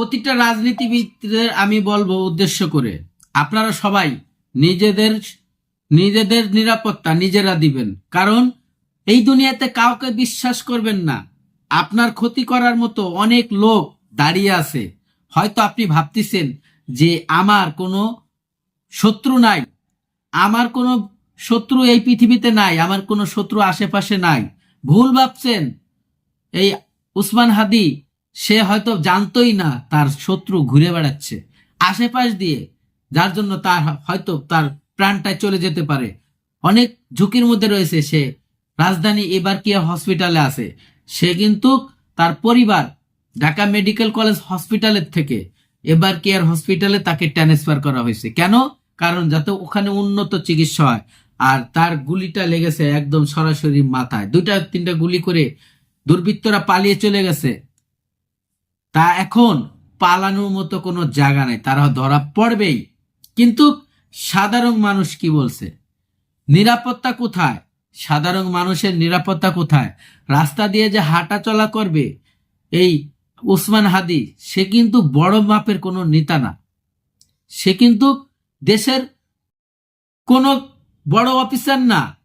প্রতিটা রাজনীতিবিদদের আমি বলব উদ্দেশ্য করে। আপনারা সবাই নিজেদের নিজেদের নিরাপত্তা নিজেরা দিবেন। কারণ এই দুনিয়াতে কাউকে বিশ্বাস করবেন না। আপনার ক্ষতি করার মতো অনেক লোক দাঁড়িয়ে আছে। হয়তো আপনি ভাবতেছেন যে আমার কোনো শত্রু নাই। আমার কোনো শত্রু এই পৃথিবীতে নাই, আমার কোনো শত্রু আশেপাশে নাই। ভুল ভাবছেন এই উসমান হাদি সে হয়তো জানতোই না তার শত্রু ঘুরে বেড়াচ্ছে। আশেপাশ দিয়ে, যার জন্য তার হয়তো তার প্রাণটায় চলে যেতে পারে। অনেক ঝুঁকির মধ্যে রয়েছে সে। রাজধানী এবার কি হসপিটালে আছে। সে কিন্তু তার পরিবার ঢাকা মেডিকেল কলেজ হসপিটালের থেকে এবার কেয়ার হসপিটালে তাকে ট্রান্সফার করা হয়েছে। কেন? কারণ যাতে ওখানে উন্নত চিকিৎসা হয়। আর তার গুলিটা লেগেছে একদম সরাসরি মাথায়। দুইটা তিনটা গুলি করে দুর্বৃত্তরা পালিয়ে চলে গেছে। তা এখন পালানোর মতো কোনো জায়গা নেই, তারা ধরা পড়বেই। কিন্তু সাধারণ মানুষ কি বলছে? নিরাপত্তা কোথায়? সাধারণ মানুষের নিরাপত্তা কোথায়? রাস্তা দিয়ে যে হাঁটা চলা করবে এই উসমান হাদি, সে কিন্তু বড় মাপের কোনো নেতা না। সে কিন্তু দেশের কোনো বড় অফিসার না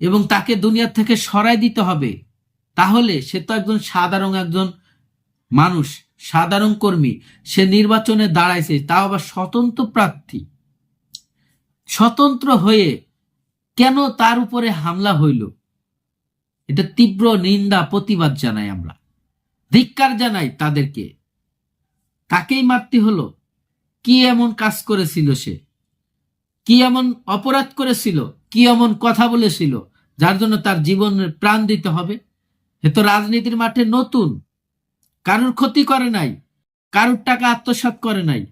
এবং তাকে দুনিয়ার থেকে সরাই দিতে হবে। তাহলে সে তো একজন সাধারণ একজন মানুষ, সাধারণ কর্মী, সে নির্বাচনে দাঁড়াইছে, তাও আবার স্বতন্ত্র প্রার্থী। স্বতন্ত্র হয়ে কেন তার উপরে হামলা হইল? এটা তীব্র নিন্দা, প্রতিবাদ জানাই আমরা। ধিক্কার জানাই তাদেরকে। তাকেই মারতে হলো। কি এমন কাজ করেছিল সে? কি এমন অপরাধ করেছিল? কি এমন কথা বলেছিল? যার জন্য তার জীবনের প্রাণ দিতে হবে। এ তো রাজনীতির মাঠে নতুন। কারোর ক্ষতি করে নাই, কারোর টাকা আত্মসাৎ করে নাই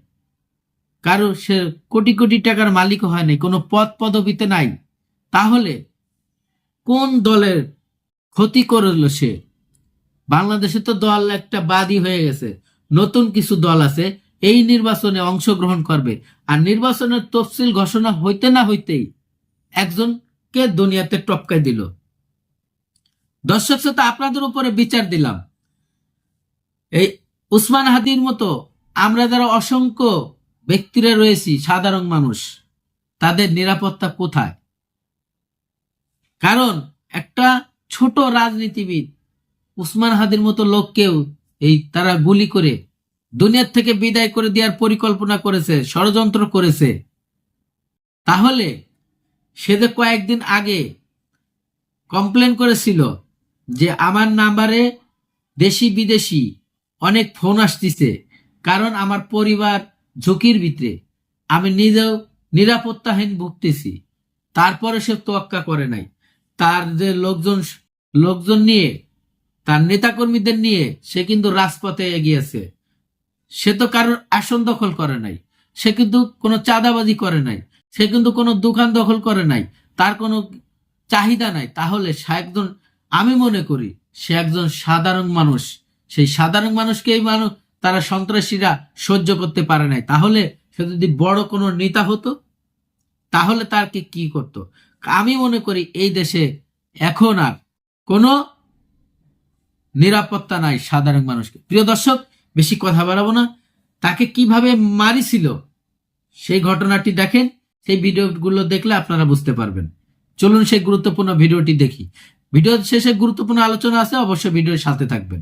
কারও সে কোটি কোটি টাকার মালিক হয় নাই, কোনো পদ পদবিতে নাই, তাহলে কোন দলের ক্ষতি করল সে? বাংলাদেশে তো দল একটা বাদী হয়ে গেছে, নতুন কিছু দল আছে, এই নির্বাচনে অংশগ্রহণ করবে, আর নির্বাচনের তফসিল ঘোষণা হইতে না হইতেই একজনকে দুনিয়াতে টপকাই দিল। দর্শক শ্রোতা, আপনাদের উপরে বিচার দিলাম। এই উসমান হাদির মতো আমরা যারা অসংখ্য ব্যক্তিরা রয়েছি, সাধারণ মানুষ, তাদের নিরাপত্তা কোথায়? কারণ একটা ছোট রাজনীতিবিদ, উসমান হাদির মতো লোককেও এই তারা গুলি করে, দুনিয়ার থেকে বিদায় করে দেওয়ার পরিকল্পনা করেছে, ষড়যন্ত্র করেছে। তাহলে সে যে কয়েকদিন আগে কমপ্লেন করেছিল যে, আমার নাম্বারে দেশি বিদেশি অনেক ফোন আসতেছে, কারণ আমার পরিবার ঝুঁকির ভিতরে। আমি নিজেও নিরাপত্তাহীন ভুগতেছি। তারপরে সে তোয়াক্কা করে নাই। তার যে লোকজন লোকজন নিয়ে, তার নেতাকর্মীদের নিয়ে সে কিন্তু রাজপথে এগিয়েছে। সে তো কারোর আসন দখল করে নাই। সে কিন্তু কোনো চাঁদাবাজি করে নাই। সে কিন্তু কোনো দোকান দখল করে নাই। তার কোনো চাহিদা নাই। তাহলে সে একজন, আমি মনে করি, সে একজন সাধারণ মানুষ। সেই সাধারণ মানুষকে এই মানুষ তারা সন্ত্রাসীরা সহ্য করতে পারে নাই। তাহলে সে যদি বড় কোনো নেতা হতো, তাহলে তারকে কি করত? আমি মনে করি এই দেশে এখন আর কোনো নিরাপত্তা নাই সাধারণ মানুষকে। প্রিয় দর্শক, বেশি কথা বাড়াবো না। তাকে কীভাবে মারিছিল সেই ঘটনাটি দেখেন। সেই ভিডিওগুলো দেখলে আপনারা বুঝতে পারবেন। চলুন সেই গুরুত্বপূর্ণ ভিডিওটি দেখি। ভিডিও শেষে গুরুত্বপূর্ণ আলোচনা আছে, অবশ্যই ভিডিওর সাথে থাকবেন।